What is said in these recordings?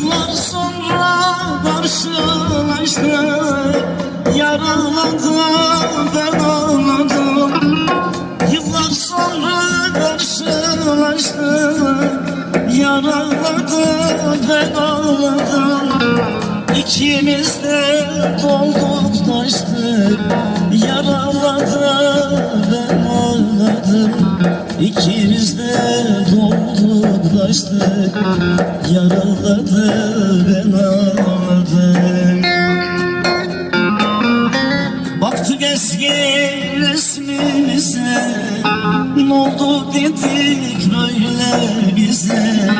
Yıllar sonra karşılaştık Yaraladım ben ağladım Yıllar sonra karşılaştık Yaraladım ben ağladım İkimiz de dolduk taştık Yaraladım ben ağladım İkimiz de dolduk taştık Yaraladı ben ağladım Baktık eski resmimize Ne oldu dedik böyle bize.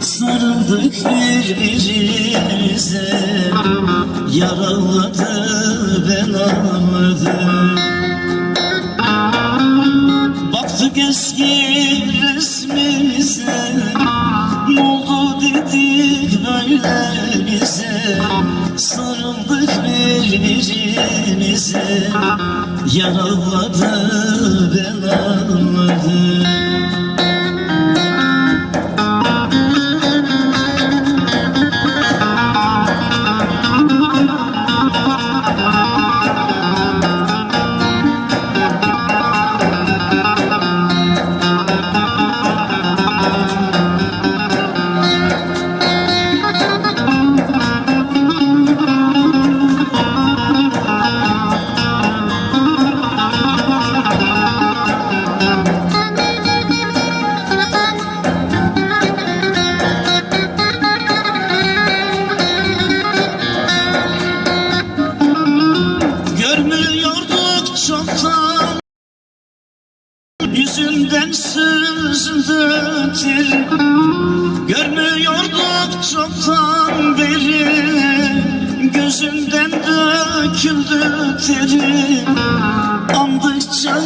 Sarıldık birbirimize Yaraladı ben ağladım Baktık eski Sarıldık birbirimize. Yaraladı ben ağladım ter Görmüyorduk çoktan beri. Gözünden döküldü teri. Andıkça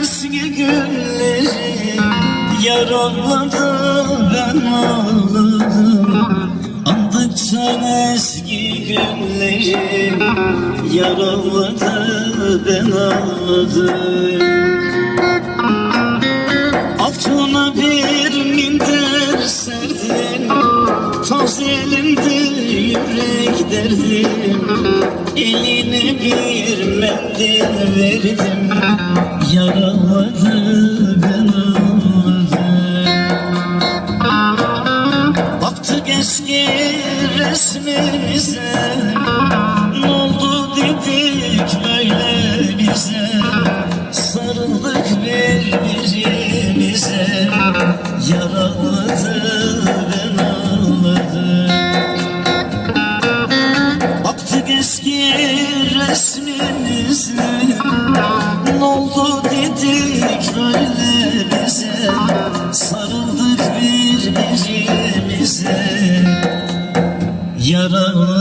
eski günleri. Yaraladı ben ağladım. Andıkça eski günleri. Yaraladı ben ağladım Altına bir minder serdin. Tazelimdi yürek derdim. Eline bir mendil verdim. Yaraladı ben ağladım Baktık eski resmimize yaralı